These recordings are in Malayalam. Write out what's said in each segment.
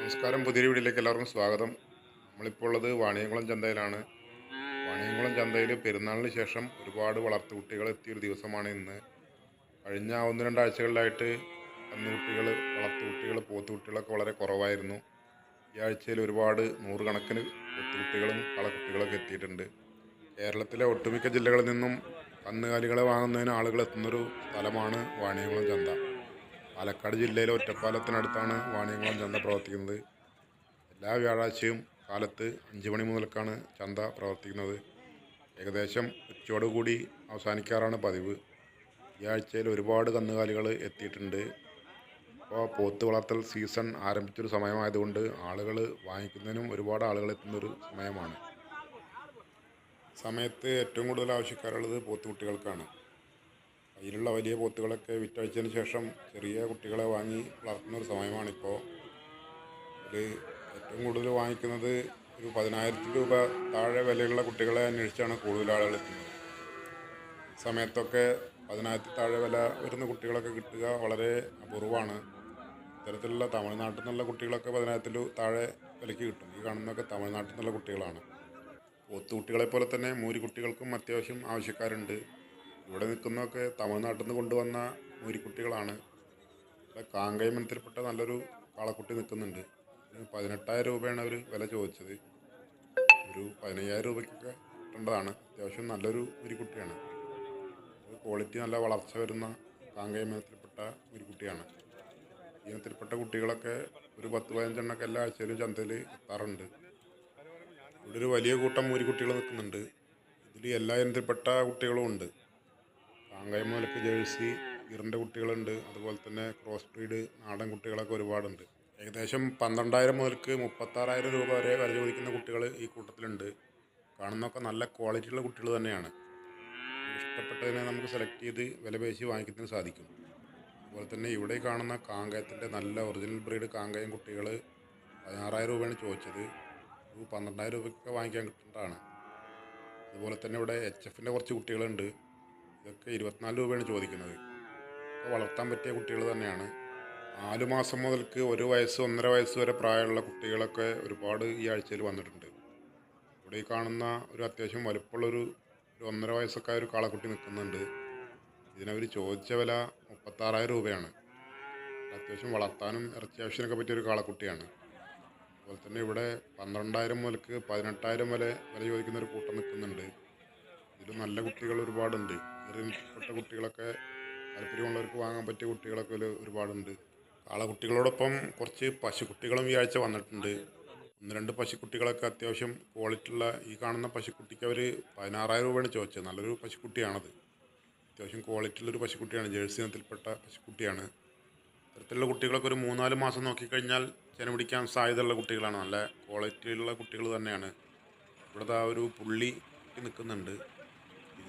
നമസ്കാരം. പുതിയ വീഡിയോയിലേക്ക് എല്ലാവർക്കും സ്വാഗതം. നമ്മളിപ്പോൾ ഉള്ളത് വാണിയംകുളം ചന്തയിലാണ്. വാണിയംകുളം ചന്തയിൽ പെരുന്നാളിന് ശേഷം ഒരുപാട് വളർത്തുകുട്ടികൾ എത്തിയൊരു ദിവസമാണ് ഇന്ന്. കഴിഞ്ഞ ഒന്ന് രണ്ടാഴ്ചകളിലായിട്ട് കന്നുകുട്ടികൾ വളർത്തുകുട്ടികൾ പോത്തുകുട്ടികളൊക്കെ വളരെ കുറവായിരുന്നു. ഈ ആഴ്ചയിൽ ഒരുപാട് നൂറുകണക്കിന് പോത്തുകുട്ടികളും കളക്കുട്ടികളൊക്കെ എത്തിയിട്ടുണ്ട്. കേരളത്തിലെ ഒട്ടുമിക്ക ജില്ലകളിൽ നിന്നും കന്നുകാലികളെ വാങ്ങുന്നതിന് ആളുകൾ എത്തുന്നൊരു സ്ഥലമാണ് വാണിയംകുളം ചന്ത. പാലക്കാട് ജില്ലയിലെ ഒറ്റപ്പാലത്തിനടുത്താണ് വാണിയംകുളം ചന്ത പ്രവർത്തിക്കുന്നത്. എല്ലാ വ്യാഴാഴ്ചയും കാലത്ത് അഞ്ച് മണി മുതൽക്കാണ് ചന്ത പ്രവർത്തിക്കുന്നത്. ഏകദേശം ഉച്ചയോടുകൂടി അവസാനിക്കാറാണ് പതിവ്. ഈ ആഴ്ചയിൽ ഒരുപാട് കന്നുകാലികൾ എത്തിയിട്ടുണ്ട്. അപ്പോൾ പോത്ത് വളർത്തൽ സീസൺ ആരംഭിച്ചൊരു സമയമായതുകൊണ്ട് ആളുകൾ വാങ്ങിക്കുന്നതിനും ഒരുപാട് ആളുകൾ എത്തുന്നൊരു സമയമാണ്. സമയത്ത് ഏറ്റവും കൂടുതൽ ആവശ്യക്കാരുള്ളത് പോത്തുകുട്ടികൾക്കാണ് കയ്യിലുള്ള വലിയ പോത്തുകളൊക്കെ വിറ്റഴിച്ചതിന് ശേഷം ചെറിയ കുട്ടികളെ വാങ്ങി വളർത്തുന്ന ഒരു സമയമാണിപ്പോൾ. അതിൽ ഏറ്റവും കൂടുതൽ വാങ്ങിക്കുന്നത് ഒരു പതിനായിരത്തി രൂപ താഴെ വിലയുള്ള കുട്ടികളെ അന്വേഷിച്ചാണ് കൂടുതൽ ആളുകൾ എത്തുന്നത്. സമയത്തൊക്കെ പതിനായിരത്തി താഴെ വില വരുന്ന കുട്ടികളൊക്കെ കിട്ടുക വളരെ അപൂർവമാണ്. ഇത്തരത്തിലുള്ള തമിഴ്നാട്ടിൽ നിന്നുള്ള കുട്ടികളൊക്കെ പതിനായിരത്തിൽ താഴെ വിലയ്ക്ക് കിട്ടും. ഈ കാണുന്നതൊക്കെ തമിഴ്നാട്ടിൽ നിന്നുള്ള കുട്ടികളാണ്. പോത്തുകുട്ടികളെ പോലെ തന്നെ മൂരിക്കുട്ടികൾക്കും അത്യാവശ്യം ആവശ്യക്കാരുണ്ട്. ഇവിടെ നിൽക്കുന്നതൊക്കെ തമിഴ്നാട്ടിൽ നിന്ന് കൊണ്ടുവന്ന മൂരിക്കുട്ടികളാണ്. ഇവിടെ കാങ്കയം നല്ലൊരു കാളക്കുട്ടി നിൽക്കുന്നുണ്ട്. പതിനെട്ടായിരം രൂപയാണ് അവർ വില ചോദിച്ചത്. ഒരു പതിനയ്യായിരം രൂപയ്ക്കൊക്കെ കിട്ടേണ്ടതാണ്. അത്യാവശ്യം നല്ലൊരു മുരിക്കുട്ടിയാണ്. ക്വാളിറ്റി നല്ല വളർച്ച വരുന്ന കാങ്കയം ഇനത്തിൽപ്പെട്ട മുരിക്കുട്ടിയാണ്. ഇനത്തിൽപ്പെട്ട കുട്ടികളൊക്കെ ഒരു പത്ത് പതിനഞ്ചെണ്ണൊക്കെ എല്ലാ ആഴ്ചയിലും ചന്തയിൽ എത്താറുണ്ട്. ഇവിടെ ഒരു വലിയ കൂട്ടം മൂരിക്കുട്ടികൾ നിൽക്കുന്നുണ്ട്. ഇതിൽ എല്ലാ ഇനത്തിൽപ്പെട്ട കുട്ടികളും ഉണ്ട്. കാങ്കയം മുതലക്ക് ജേഴ്സി ഇറിന്റെ കുട്ടികളുണ്ട് അതുപോലെ തന്നെ ക്രോസ് ബ്രീഡ് നാടൻ കുട്ടികളൊക്കെ ഒരുപാടുണ്ട്. ഏകദേശം പന്ത്രണ്ടായിരം മുതൽക്ക് മുപ്പത്താറായിരം രൂപ വരെ വില ചോദിക്കുന്ന കുട്ടികൾ ഈ കൂട്ടത്തിലുണ്ട്. കാണുന്നൊക്കെ നല്ല ക്വാളിറ്റിയുള്ള കുട്ടികൾ തന്നെയാണ്. ഇഷ്ടപ്പെട്ടതിനെ നമുക്ക് സെലക്ട് ചെയ്ത് വില പേശി വാങ്ങിക്കുന്നതിന് സാധിക്കും. അതുപോലെ തന്നെ ഇവിടെ കാണുന്ന കാങ്കയത്തിന്റെ നല്ല ഒറിജിനൽ ബ്രീഡ് കാങ്കയം കുട്ടികൾ പതിനാറായിരം രൂപയാണ് ചോദിച്ചത്. പന്ത്രണ്ടായിരം രൂപയ്ക്കൊക്കെ വാങ്ങിക്കാൻ കിട്ടേണ്ടതാണ് അതുപോലെ തന്നെ ഇവിടെ എച്ച് എഫിന്റെ കുറച്ച് കുട്ടികളുണ്ട്. ഇതൊക്കെ ഇരുപത്തിനാല് രൂപയാണ് ചോദിക്കുന്നത്. വളർത്താൻ പറ്റിയ കുട്ടികൾ തന്നെയാണ്. നാല് മാസം മുതൽക്ക് ഒരു വയസ്സ് ഒന്നര വയസ്സ് വരെ പ്രായമുള്ള കുട്ടികളൊക്കെ ഒരുപാട് ഈ ആഴ്ചയിൽ വന്നിട്ടുണ്ട്. ഇവിടെ ഈ കാണുന്ന ഒരു അത്യാവശ്യം വലുപ്പമുള്ളൊരു ഒരു ഒന്നര വയസ്സൊക്കെ ഒരു കാളക്കുട്ടി നിൽക്കുന്നുണ്ട്. ഇതിനവർ ചോദിച്ച വില മുപ്പത്താറായിരം രൂപയാണ്. അത്യാവശ്യം വളർത്താനും ഇറച്ചി ആവശ്യത്തിനൊക്കെ പറ്റിയ ഒരു കാളക്കുട്ടിയാണ്. അതുപോലെ തന്നെ ഇവിടെ പന്ത്രണ്ടായിരം മുതൽക്ക് പതിനെട്ടായിരം വരെ വില ചോദിക്കുന്ന ഒരു കൂട്ടം നിൽക്കുന്നുണ്ട്. ഇതിൽ നല്ല കുട്ടികൾ ഒരുപാടുണ്ട്. ചെറിയപ്പെട്ട കുട്ടികളൊക്കെ താല്പര്യമുള്ളവർക്ക് വാങ്ങാൻ പറ്റിയ കുട്ടികളൊക്കെ ഇതിൽ ഒരുപാടുണ്ട്. കാളക്കുട്ടികളോടൊപ്പം കുറച്ച് പശുക്കുട്ടികളും ഈ ആഴ്ച വന്നിട്ടുണ്ട്. ഒന്ന് രണ്ട് പശുക്കുട്ടികളൊക്കെ അത്യാവശ്യം ക്വാളിറ്റി ഉള്ള ഈ കാണുന്ന പശുക്കുട്ടിക്ക് അവർ പതിനാറായിരം രൂപയാണ് ചോദിച്ചത്. നല്ലൊരു പശുക്കുട്ടിയാണത് അത്യാവശ്യം ക്വാളിറ്റി ഉള്ളൊരു പശുക്കുട്ടിയാണ് ജേഴ്സി ഇനത്തിൽപ്പെട്ട പശുക്കുട്ടിയാണ് ഇത്തരത്തിലുള്ള കുട്ടികളൊക്കെ ഒരു മൂന്നാൽ മാസം നോക്കിക്കഴിഞ്ഞാൽ ചെന പിടിക്കാൻ സാധ്യതയുള്ള കുട്ടികളാണ്. നല്ല ക്വാളിറ്റിയുള്ള കുട്ടികൾ തന്നെയാണ്. ഇവിടുത്തെ ആ ഒരു പുള്ളി നിൽക്കുന്നുണ്ട്.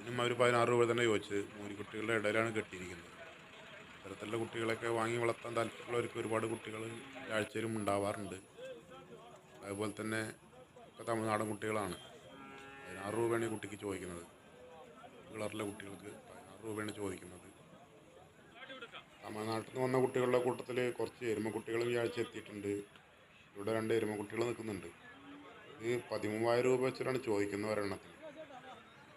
ഇതിനും അവർ പതിനാറ് രൂപ തന്നെ ചോദിച്ചത്. മൂലിക്കുട്ടികളുടെ ഇടയിലാണ് കെട്ടിയിരിക്കുന്നത്. ഇത്തരത്തിലുള്ള കുട്ടികളൊക്കെ വാങ്ങി വളർത്താൻ താല്പര്യമുള്ളവർക്ക് ഒരുപാട് കുട്ടികൾ ആഴ്ചയിലും ഉണ്ടാവാറുണ്ട്. അതുപോലെ തന്നെ ഒക്കെ തമിഴ്നാടൻ കുട്ടികളാണ്. പതിനാറ് രൂപയാണ് ഈ കുട്ടിക്ക് ചോദിക്കുന്നത്. കളറിലെ കുട്ടികൾക്ക് പതിനാറ് രൂപയാണ് ചോദിക്കുന്നത്. തമിഴ്നാട്ടിൽ നിന്ന് വന്ന കുട്ടികളുടെ കൂട്ടത്തിൽ കുറച്ച് എരുമക്കുട്ടികളും ഈ ആഴ്ച എത്തിയിട്ടുണ്ട്. ഇവിടെ രണ്ട് എരുമക്കുട്ടികൾ നിൽക്കുന്നുണ്ട്. ഇത് പതിമൂവായിരം രൂപ വെച്ചിട്ടാണ് ചോദിക്കുന്നത് ഒരെണ്ണത്തിന്.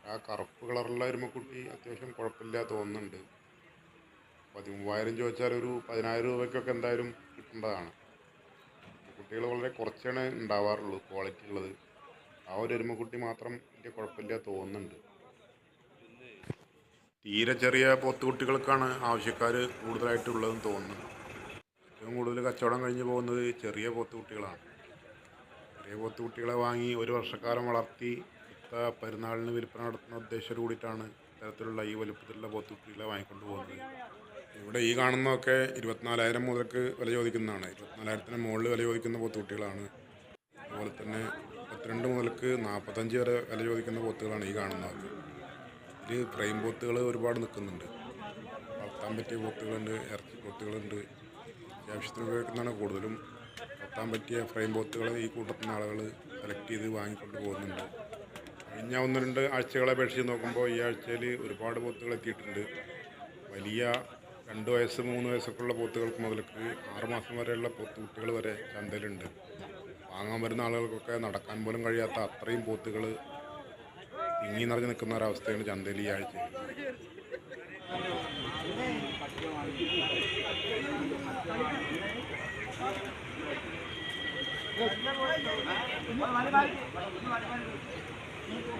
ആ കറുപ്പ് കളറുള്ള എരുമക്കുട്ടി അത്യാവശ്യം കുഴപ്പമില്ല തോന്നുന്നുണ്ട്. പതിമൂവായിരം ചോദിച്ചാൽ ഒരു പതിനായിരം രൂപയ്ക്കൊക്കെ എന്തായാലും കിട്ടേണ്ടതാണ്. കുട്ടികൾ വളരെ കുറച്ചാണ് ഉണ്ടാവാറുള്ളൂ ക്വാളിറ്റി ഉള്ളത്. ആ ഒരു എരുമക്കുട്ടി മാത്രം എനിക്ക് കുഴപ്പമില്ല തോന്നുന്നുണ്ട്. തീരെ ചെറിയ പോത്തുകുട്ടികൾക്കാണ് ആവശ്യക്കാർ കൂടുതലായിട്ടുള്ളതെന്ന് തോന്നുന്നു ഏറ്റവും കൂടുതൽ കച്ചവടം കഴിഞ്ഞ് പോകുന്നത് ചെറിയ പോത്തുകുട്ടികളാണ്. ചെറിയ പോത്തുകുട്ടികളെ വാങ്ങി ഒരു വർഷക്കാലം വളർത്തി പെരുന്നാളിന് വിൽപ്പന നടത്തുന്ന ഉദ്ദേശത്തോടു കൂടിയിട്ടാണ് ഇത്തരത്തിലുള്ള ഈ വലുപ്പത്തിലുള്ള പോത്തുകുട്ടികളെ വാങ്ങിക്കൊണ്ട് പോകുന്നത്. ഇവിടെ ഈ കാണുന്നതൊക്കെ ഇരുപത്തിനാലായിരം മുതൽക്ക് വില ചോദിക്കുന്നതാണ്. ഇരുപത്തിനാലായിരത്തിന് മുകളിൽ വില ചോദിക്കുന്ന പോത്തുകുട്ടികളാണ് അതുപോലെ തന്നെ മുപ്പത്തിരണ്ട് മുതൽക്ക് നാൽപ്പത്തഞ്ച് വരെ വില ചോദിക്കുന്ന പോത്തുകളാണ് ഈ കാണുന്നത് ഇതിൽ ഫ്രെയിം പോത്തുകൾ ഒരുപാട് നിൽക്കുന്നുണ്ട്. വളർത്താൻ പറ്റിയ പോത്തുകളുണ്ട് ഇറച്ചി പോത്തുകളുണ്ട് അത്യാവശ്യത്തിന് ഉപയോഗിക്കുന്നതാണ് കൂടുതലും. വളർത്താൻ പറ്റിയ ഫ്രെയിം പോത്തുകൾ ഈ കൂട്ടത്തിൽ ആളുകൾ സെലക്ട് ചെയ്ത് വാങ്ങിക്കൊണ്ട് പോകുന്നുണ്ട്. കഴിഞ്ഞ ഒന്ന് രണ്ട് ആഴ്ചകളെ അപേക്ഷിച്ച് നോക്കുമ്പോൾ ഈ ആഴ്ചയിൽ ഒരുപാട് പോത്തുകൾ എത്തിയിട്ടുണ്ട് വലിയ രണ്ട് വയസ്സ് മൂന്ന് വയസ്സൊക്കെ ഉള്ള പോത്തുകൾക്ക് മുതൽക്ക് ആറുമാസം വരെയുള്ള പോത്തുകുട്ടികൾ വരെ ചന്തയിലുണ്ട് വാങ്ങാൻ വരുന്ന ആളുകൾക്കൊക്കെ നടക്കാൻ പോലും കഴിയാത്ത അത്രയും പോത്തുകൾ തിങ്ങി നിറഞ്ഞു നിൽക്കുന്ന ഒരവസ്ഥയാണ് ചന്തയിൽ ഈ ആഴ്ച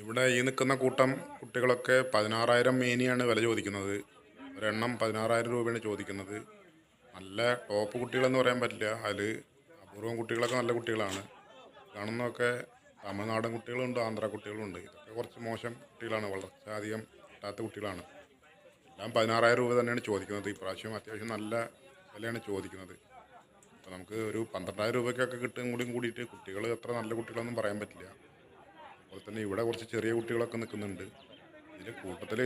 ഇവിടെ ഈ നിൽക്കുന്ന കൂട്ടം കുട്ടികളൊക്കെ പതിനാറായിരം മേനിയാണ് വില ചോദിക്കുന്നത്. ഒരെണ്ണം പതിനാറായിരം രൂപയാണ് ചോദിക്കുന്നത്. നല്ല ടോപ്പ് കുട്ടികളെന്ന് പറയാൻ പറ്റില്ല. അതിൽ അപൂർവം കുട്ടികളൊക്കെ നല്ല കുട്ടികളാണ്. കാണുന്നതൊക്കെ തമിഴ്നാടൻ കുട്ടികളുണ്ട് ആന്ധ്ര കുട്ടികളുണ്ട്. ഇതൊക്കെ കുറച്ച് മോശം കുട്ടികളാണ് വളർച്ച അധികം കിട്ടാത്ത കുട്ടികളാണ്. എല്ലാം പതിനാറായിരം രൂപ തന്നെയാണ് ചോദിക്കുന്നത്. ഇപ്രാവശ്യം അത്യാവശ്യം നല്ല വിലയാണ് ചോദിക്കുന്നത്. അപ്പോൾ നമുക്ക് ഒരു പന്ത്രണ്ടായിരം രൂപയ്ക്കൊക്കെ കിട്ടും കൂടിയും കൂടിയിട്ട് കുട്ടികൾ എത്ര നല്ല കുട്ടികളൊന്നും പറയാൻ പറ്റില്ല. അതുപോലെ തന്നെ ഇവിടെ കുറച്ച് ചെറിയ കുട്ടികളൊക്കെ നിൽക്കുന്നുണ്ട്. ഇതിൽ കൂട്ടത്തിൽ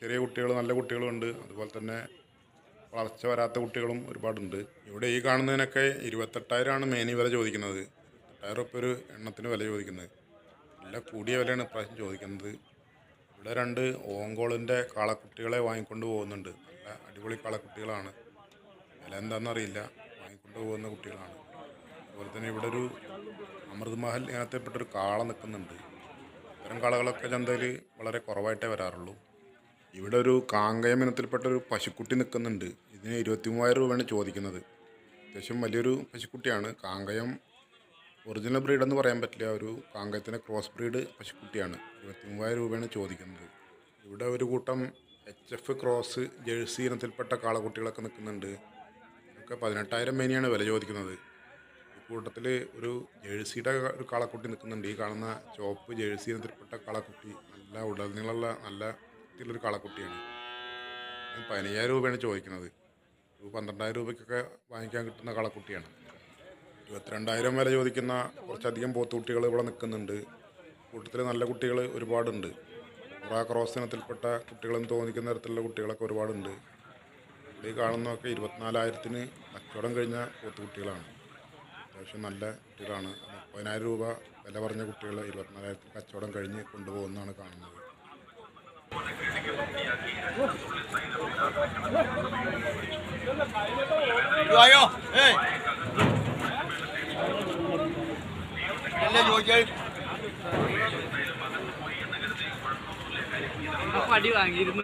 ചെറിയ കുട്ടികൾ നല്ല കുട്ടികളുണ്ട്. അതുപോലെ തന്നെ വളർച്ച വരാത്ത കുട്ടികളും ഒരുപാടുണ്ട്. ഇവിടെ ഈ കാണുന്നതിനൊക്കെ ഇരുപത്തെട്ടായിരമാണ് മേനി വില ചോദിക്കുന്നത്. എട്ടായിരം റുപ്യ ഒരു എണ്ണത്തിന് വില ചോദിക്കുന്നത്. നല്ല കൂടിയ വിലയാണ് ഇപ്രാവശ്യം ചോദിക്കുന്നത്. ഇവിടെ രണ്ട് ഓങ്കോളിന്റെ കാളക്കുട്ടികളെ വാങ്ങിക്കൊണ്ട് പോകുന്നുണ്ട്. നല്ല അടിപൊളി കാളക്കുട്ടികളാണ്. വില എന്താണെന്നറിയില്ല വാങ്ങിക്കൊണ്ട് പോകുന്ന കുട്ടികളാണ്. അതുപോലെ തന്നെ ഇവിടെ ഒരു അമൃത് മഹൽ ഇനത്തെപ്പെട്ടൊരു കാള നിൽക്കുന്നുണ്ട്. ഇത്തരം കാളകളൊക്കെ ചന്തയിൽ വളരെ കുറവായിട്ടേ വരാറുള്ളൂ. ഇവിടെ ഒരു കാങ്കയം ഇനത്തിൽപ്പെട്ട ഒരു പശുക്കുട്ടി നിൽക്കുന്നുണ്ട്. ഇതിന് ഇരുപത്തി മൂവായിരം രൂപയാണ് ചോദിക്കുന്നത്. അത്യാവശ്യം വലിയൊരു പശുക്കുട്ടിയാണ്. കാങ്കയം ഒറിജിനൽ ബ്രീഡ് എന്ന് പറയാൻ പറ്റില്ല. ഒരു കാങ്കയത്തിന്റെ ക്രോസ് ബ്രീഡ് പശുക്കുട്ടിയാണ്. ഇരുപത്തി മൂവായിരം രൂപയാണ് ചോദിക്കുന്നത്. ഇവിടെ ഒരു കൂട്ടം എച്ച് എഫ് ക്രോസ് ജേഴ്സി ഇനത്തിൽപ്പെട്ട കാളക്കുട്ടികളൊക്കെ നിൽക്കുന്നുണ്ട്. ഇതൊക്കെ പതിനെട്ടായിരം മേനിയാണ് വില ചോദിക്കുന്നത്. കൂട്ടത്തിൽ ഒരു ജേഴ്സിയുടെ ഒരു കാളക്കുട്ടി നിൽക്കുന്നുണ്ട്. ഈ കാണുന്ന ചുവപ്പ് ജേഴ്സി എന്നതിൽപ്പെട്ട കാളക്കുട്ടി നല്ല ഉടൽനീളമുള്ള നല്ല വൃത്തിയുള്ളൊരു കാളക്കുട്ടിയാണ്. പതിനയ്യായിരം രൂപയാണ് ചോദിക്കുന്നത്. ഒരു പന്ത്രണ്ടായിരം രൂപയ്ക്കൊക്കെ വാങ്ങിക്കാൻ കിട്ടുന്ന കാളക്കുട്ടിയാണ്. ഇരുപത്തിരണ്ടായിരം വില ചോദിക്കുന്ന കുറച്ചധികം പോത്തുകുട്ടികൾ ഇവിടെ നിൽക്കുന്നുണ്ട്. കൂട്ടത്തിൽ നല്ല കുട്ടികൾ ഒരുപാടുണ്ട്. ക്രോസ് ഇനത്തിൽപ്പെട്ട കുട്ടികളെന്ന് തോന്നിക്കുന്ന തരത്തിലുള്ള കുട്ടികളൊക്കെ ഒരുപാടുണ്ട്. ഈ കാണുന്നതൊക്കെ ഇരുപത്തിനാലായിരത്തിന് കച്ചവടം കഴിഞ്ഞ പോത്തുകുട്ടികളാണ്. അത്യാവശ്യം നല്ല കുട്ടികളാണ്. മുപ്പതിനായിരം രൂപ വില പറഞ്ഞ കുട്ടികൾ ഇരുപത്തിനാലായിരത്തിന് കച്ചവടം കഴിഞ്ഞ് കൊണ്ടുപോകുന്നതാണ് കാണുന്നത്. അടി വാങ്ങിയിരുന്നു.